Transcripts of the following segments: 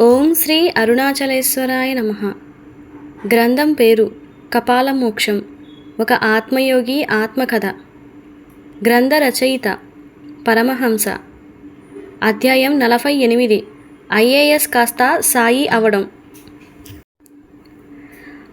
ఓం శ్రీ అరుణాచలేశ్వరాయ నమ. గ్రంథం పేరు కపాల మోక్షం ఒక ఆత్మయోగి ఆత్మకథ. గ్రంథ రచయిత పరమహంస. అధ్యాయం నలభై ఎనిమిది. ఐఏఎస్ కాస్త సాయి అవడం.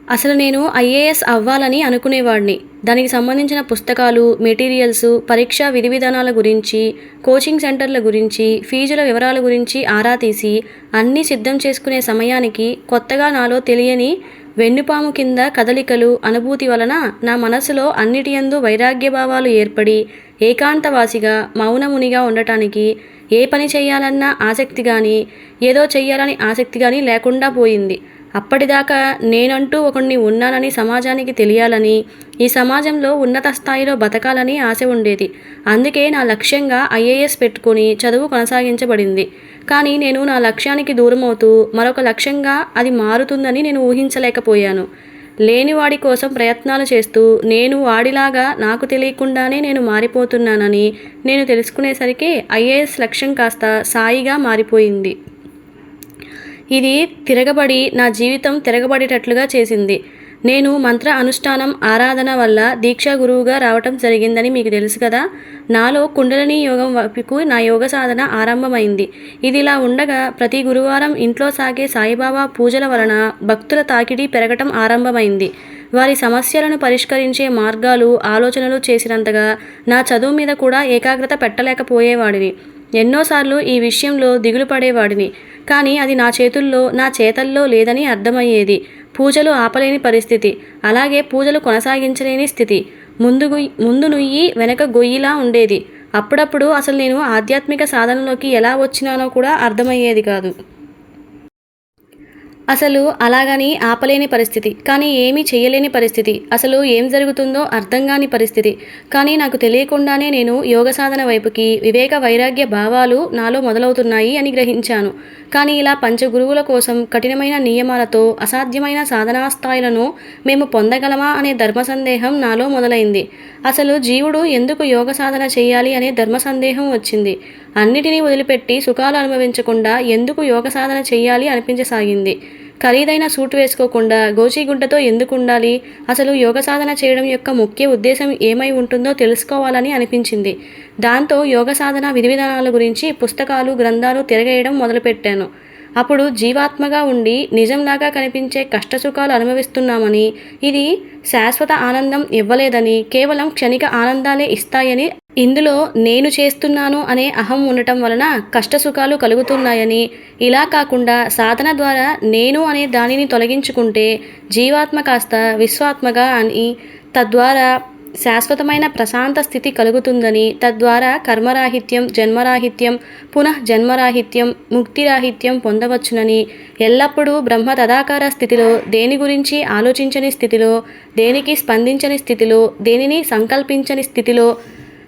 అసలు నేను ఐఏఎస్ అవ్వాలని అనుకునేవాడిని. దానికి సంబంధించిన పుస్తకాలు మెటీరియల్స్ పరీక్షా విధి విధానాల గురించి కోచింగ్ సెంటర్ల గురించి ఫీజుల వివరాల గురించి ఆరా తీసి అన్నీ సిద్ధం చేసుకునే సమయానికి కొత్తగా నాలో తెలియని వెన్నుపాము కింద కదలికలు అనుభూతి వలన నా మనసులో అన్నిటి యందు వైరాగ్య భావాలు ఏర్పడి ఏకాంతవాసిగా మౌనమునిగా ఉండటానికి ఏ పని చేయాలన్న ఆసక్తి కానీ ఏదో చెయ్యాలని ఆసక్తి కానీ లేకుండా పోయింది. అప్పటిదాకా నేనంటూ ఒకడిని ఉన్నానని సమాజానికి తెలియాలని ఈ సమాజంలో ఉన్నత స్థాయిలో బతకాలని ఆశ ఉండేది. అందుకే నా లక్ష్యంగా ఐఏఎస్ పెట్టుకొని చదువు కొనసాగించబడింది. కానీ నేను నా లక్ష్యానికి దూరమవుతూ మరొక లక్ష్యంగా అది మారుతుందని నేను ఊహించలేకపోయాను. లేనివాడి కోసం ప్రయత్నాలు చేస్తూ నేను వాడిలాగా నాకు తెలియకుండానే నేను మారిపోతున్నానని నేను తెలుసుకునేసరికి ఐఏఎస్ లక్ష్యం కాస్త సాయిగా మారిపోయింది. ఇది తిరగబడి నా జీవితం తిరగబడేటట్లుగా చేసింది. నేను మంత్ర అనుష్ఠానం ఆరాధన వల్ల దీక్షా గురువుగా రావటం జరిగిందని మీకు తెలుసు కదా? నాలో కుండలిని యోగం వైపుకు నా యోగ సాధన ఆరంభమైంది. ఇది ఇలా ఉండగా ప్రతి గురువారం ఇంట్లో సాగే సాయిబాబా పూజల వలన భక్తుల తాకిడి పెరగటం ఆరంభమైంది. వారి సమస్యలను పరిష్కరించే మార్గాలు ఆలోచనలు చేసినంతగా నా చదువు మీద కూడా ఏకాగ్రత పెట్టలేకపోయేవాడిని. ఎన్నోసార్లు ఈ విషయంలో దిగులు పడేవాడిని. కానీ అది నా చేతుల్లో నా చేతల్లో లేదని అర్థమయ్యేది. పూజలు ఆపలేని పరిస్థితి. అలాగే పూజలు కొనసాగించలేని స్థితి. ముందు ముందు నుయ్యి వెనక గొయ్యిలా ఉండేది. అప్పుడప్పుడు అసలు నేను ఆధ్యాత్మిక సాధనలోకి ఎలా వచ్చినానో కూడా అర్థమయ్యేది కాదు. అసలు అలాగని ఆపలేని పరిస్థితి. కానీ ఏమీ చేయలేని పరిస్థితి. అసలు ఏం జరుగుతుందో అర్థం కాని పరిస్థితి. కానీ నాకు తెలియకుండానే నేను యోగ సాధన వైపుకి వివేక వైరాగ్య భావాలు నాలో మొదలవుతున్నాయి అని గ్రహించాను. కానీ ఇలా పంచగురువుల కోసం కఠినమైన నియమాలతో అసాధ్యమైన సాధనా స్థాయిలను మేము పొందగలమా అనే ధర్మ సందేహం నాలో మొదలైంది. అసలు జీవుడు ఎందుకు యోగ సాధన చేయాలి అనే ధర్మ సందేహం వచ్చింది. అన్నిటినీ వదిలిపెట్టి సుఖాలు అనుభవించకుండా ఎందుకు యోగ సాధన చేయాలి అనిపించసాగింది. ఖరీదైన సూట్ వేసుకోకుండా గోచిగుడ్డతో ఎందుకు ఉండాలి? అసలు యోగ సాధన చేయడం యొక్క ముఖ్య ఉద్దేశం ఏమై ఉంటుందో తెలుసుకోవాలని అనిపించింది. దాంతో యోగ సాధన విధి విధానాల గురించి పుస్తకాలు గ్రంథాలు తిరగేయడం మొదలుపెట్టాను. అప్పుడు జీవాత్మగా ఉండి నిజంలాగా కనిపించే కష్టసుఖాలు అనుభవిస్తున్నామని ఇది శాశ్వత ఆనందం ఇవ్వలేదని కేవలం క్షణిక ఆనందాలే ఇస్తాయని ఇందులో నేను చేస్తున్నాను అనే అహం ఉండటం వలన కష్టసుఖాలు కలుగుతున్నాయని ఇలా కాకుండా సాధన ద్వారా నేను అనే దానిని తొలగించుకుంటే జీవాత్మ కాస్త విశ్వాత్మగా అని తద్వారా శాశ్వతమైన ప్రశాంత స్థితి కలుగుతుందని తద్వారా కర్మరాహిత్యం జన్మరాహిత్యం పునః జన్మరాహిత్యం ముక్తిరాహిత్యం పొందవచ్చునని ఎల్లప్పుడూ బ్రహ్మ తదాకార స్థితిలో దేని గురించి ఆలోచించని స్థితిలో దేనికి స్పందించని స్థితిలో దేనిని సంకల్పించని స్థితిలో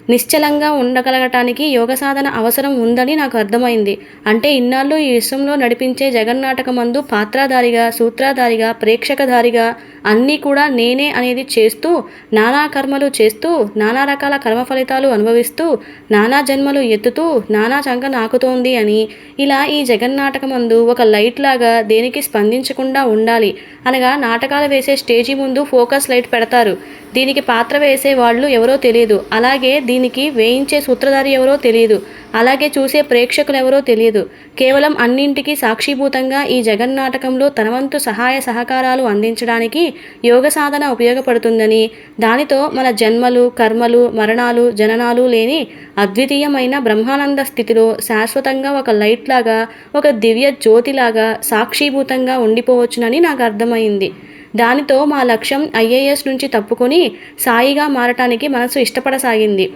నిశ్చలంగా ఉండగలగటానికి యోగ సాధన అవసరం ఉందని నాకు అర్థమైంది. అంటే ఇన్నాళ్ళు ఈ విశ్వంలో నడిపించే జగన్నాటకమందు పాత్రధారిగా సూత్రధారిగా ప్రేక్షకధారిగా అన్నీ కూడా నేనే అనేది చేస్తూ నానా కర్మలు చేస్తూ నానా రకాల కర్మ ఫలితాలు అనుభవిస్తూ నానా జన్మలు ఎత్తుతూ నానా చంక నాకుతోంది అని ఇలా ఈ జగన్నాటకమందు ఒక లైట్ లాగా దేనికి స్పందించకుండా ఉండాలి అనగా నాటకాలు వేసే స్టేజీ ముందు ఫోకస్ లైట్ పెడతారు. దీనికి పాత్ర వేసే వాళ్ళు ఎవరో తెలియదు అలాగే దీనికి వేయించే సూత్రధారి ఎవరో తెలియదు అలాగే చూసే ప్రేక్షకులు ఎవరో తెలియదు కేవలం అన్నింటికీ సాక్షిభూతంగా ఈ జగన్నాటకంలో తనవంతు సహాయ సహకారాలు అందించడానికి యోగ సాధన ఉపయోగపడుతుందని దానితో మన జన్మలు కర్మలు మరణాలు జననాలు లేని అద్వితీయమైన బ్రహ్మానంద స్థితిలో శాశ్వతంగా ఒక లైట్ లాగా ఒక దివ్య జ్యోతిలాగా సాక్షిభూతంగా ఉండిపోవచ్చునని నాకు అర్థమైంది. దానితో మా లక్ష్యం ఐఏఎస్ నుంచి తప్పుకొని సాయిగా మారటానికి మనసు ఇష్టపడసాగింది.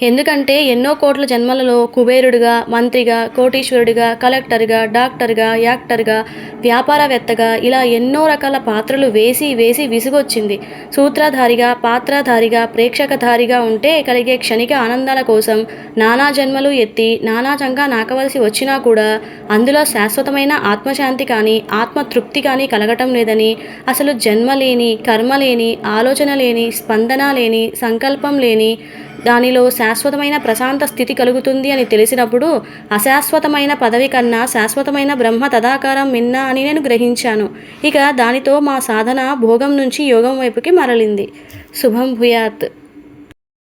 ఎందుకంటే ఎన్నో కోట్ల జన్మలలో కుబేరుడిగా మంత్రిగా కోటీశ్వరుడిగా కలెక్టర్గా డాక్టర్గా యాక్టర్గా వ్యాపారవేత్తగా ఇలా ఎన్నో రకాల పాత్రలు వేసి వేసి విసుగొచ్చింది. సూత్రధారిగా పాత్రధారిగా ప్రేక్షకధారిగా ఉంటే కలిగే క్షణిక ఆనందాల కోసం నానా జన్మలు ఎత్తి నానాజంగా నాకవలసి వచ్చినా కూడా అందులో శాశ్వతమైన ఆత్మశాంతి కానీ ఆత్మతృప్తి కానీ కలగటం లేదని అసలు జన్మ లేని కర్మ లేని ఆలోచన లేని స్పందన లేని సంకల్పం లేని దానిలో శాశ్వతమైన ప్రశాంత స్థితి కలుగుతుంది అని తెలిసినప్పుడు అశాశ్వతమైన పదవి కన్నా శాశ్వతమైన బ్రహ్మ తదాకారం మిన్న అని నేను గ్రహించాను. ఇక దానితో మా సాధన భోగం నుంచి యోగం వైపుకి మరలింది. శుభం భూయాత్.